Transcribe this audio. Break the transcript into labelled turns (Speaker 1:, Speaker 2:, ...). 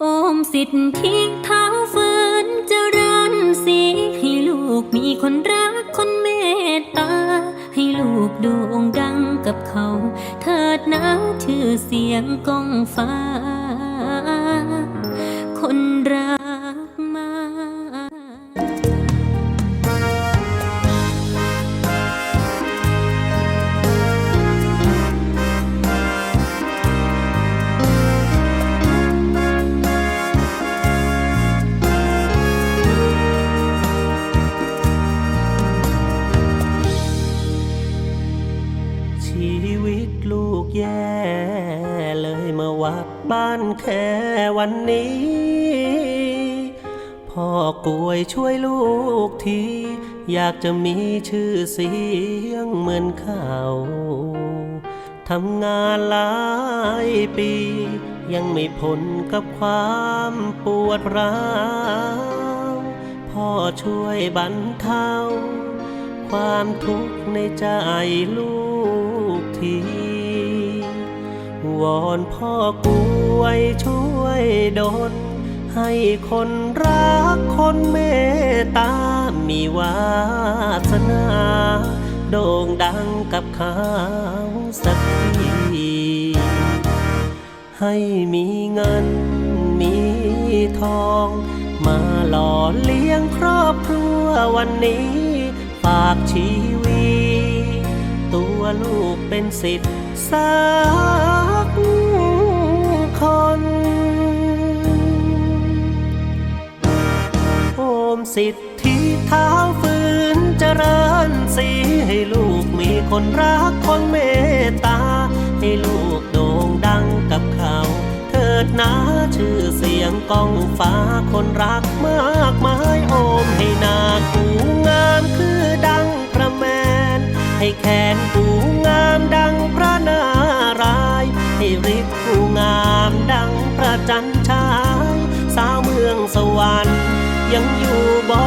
Speaker 1: โอมสิทธิเท้าฝืนเจริญสีให้ลูกมีคนรักคนเมตตา ให้ลูกโด่งดังกับเขา เถิดนะชื่อเสียงก้องฟ้า คนรัก
Speaker 2: ชีวิตลูกแย่เลยมาวัดบ้านแค่วันนี้ พ่อกลวยช่วยลูกที อยากจะมีชื่อเสียงเหมือนเขาทำงานหลายปี ยังไม่พ้นกับความปวดร้าวพ่อช่วยบรรเทาความทุกข์ในใจลูก ที วอนพ่อกลวยช่วยดลให้คนรักคนเมตตา มีวาสนา โด่งดังกับเขาสักทีให้มีเงินมีทอง มาหล่อเลี้ยงครอบครัววันนี้ ฝากชีวิต ตัวลูกเป็นสิทธิ์สักคนโอมสิทธิเท้าฝืนเจริญสีให้ลูกมีคนรักคนเมตตา ให้ลูกโด่งดังกับเขา เถิดนะชื่อเสียงก้องฟ้าคนรักมากมายโอมให้นากู องสวรรค์ยังอยู่บ่